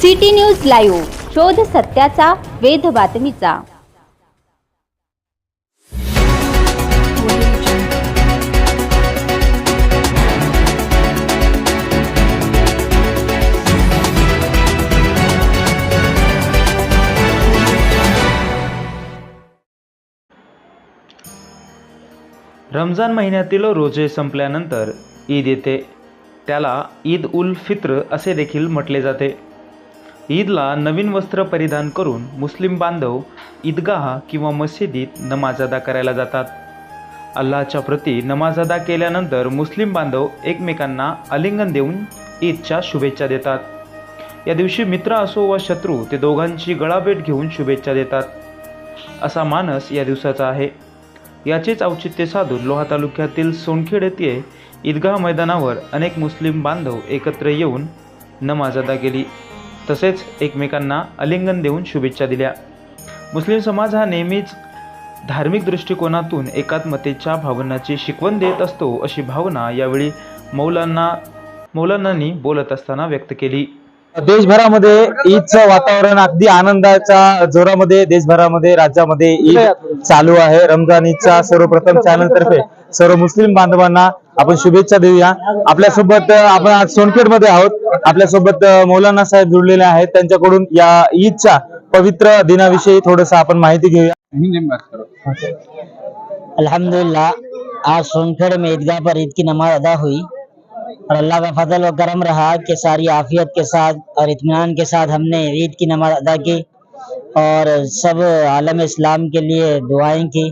City news live शोध सत्याचा वेध बातमीचा. रमजान महिन्यातील रोजे संपल्यानंतर ईद येते. त्याला ईद उल फित्र असे देखील म्हटले जाते. ईदला नवीन वस्त्र परिधान करून मुस्लिम बांधव ईदगाह किंवा मशिदीत नमाज अदा करायला जातात. अल्लाच्या प्रती नमाज अदा केल्यानंतर मुस्लिम बांधव एकमेकांना आलिंगन देऊन ईदच्या शुभेच्छा देतात. या दिवशी मित्र असो वा शत्रू ते दोघांची गळाभेट घेऊन शुभेच्छा देतात. असा मानस या दिवसाचा आहे. याचेच औचित्य साधून लोहा तालुक्यातील सोनखेड येथे ईदगाह मैदानावर अनेक मुस्लिम बांधव एकत्र येऊन नमाज अदा केली. तसेच एकमेकांना आलिंगन देऊन शुभेच्छा दिल्या. मुस्लिम समाज हा नेहमीच धार्मिक दृष्टिकोनातून एकात्मतेच्या भावनाची शिकवण देत असतो अशी भावना यावेळी मौलाना मौलानांनी बोलत असताना व्यक्त केली. देशभरामध्ये ईदचं वातावरण अगदी आनंदाच्या जोरामध्ये देशभरामध्ये राज्यामध्ये ईद चालू आहे. रमजान ईदच्या सर्वप्रथम चॅनल तर्फे सर्व मुस्लिम बांधवांना आपण शुभेच्छा देऊया. आपल्यासोबत आपण आज सोनखेडमध्ये आहोत. आपल्यासोबत मौलाना साहेब जुळलेले आहेत. त्यांच्याकडून या ईदच्या पवित्र दिनाविषयी थोडस आपण माहिती घेऊया. अल्हम्दुलिल्लाह आज सोनखेड़ में ईदगाह पर ईद की नमाज अदा हुई. اور اللہ کا فضل و کرم رہا کہ ساری عافیت کے ساتھ اور اطمینان کے ساتھ ہم نے عید کی نماز ادا کی اور سب عالم اسلام کے لیے دعائیں کی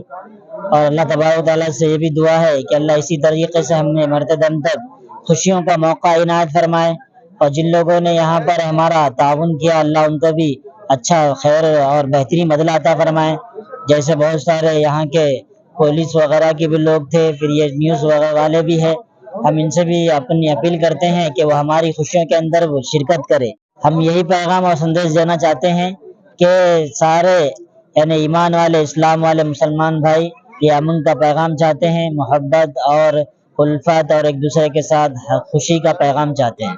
اور اللہ تبار و تعالیٰ سے یہ بھی دعا ہے کہ اللہ اسی طریقے سے ہم نے مرتے دم تک خوشیوں کا موقع عنایت فرمائے اور جن لوگوں نے یہاں پر ہمارا تعاون کیا، اللہ ان کو بھی اچھا خیر اور بہترین بدل عطا فرمائے۔ جیسے بہت سارے یہاں کے پولیس وغیرہ کے بھی لوگ تھے، پھر یہ نیوز وغیرہ والے بھی ہے ہم ان سے بھی اپنی اپیل کرتے ہیں کہ وہ ہماری خوشیوں کے اندر شرکت کرے۔ ہم یہی پیغام اور سندیش دینا چاہتے ہیں کہ سارے یعنی ایمان والے، اسلام والے مسلمان بھائی، یہ امن کا پیغام چاہتے ہیں، محبت اور الفت اور ایک دوسرے کے ساتھ خوشی کا پیغام چاہتے ہیں۔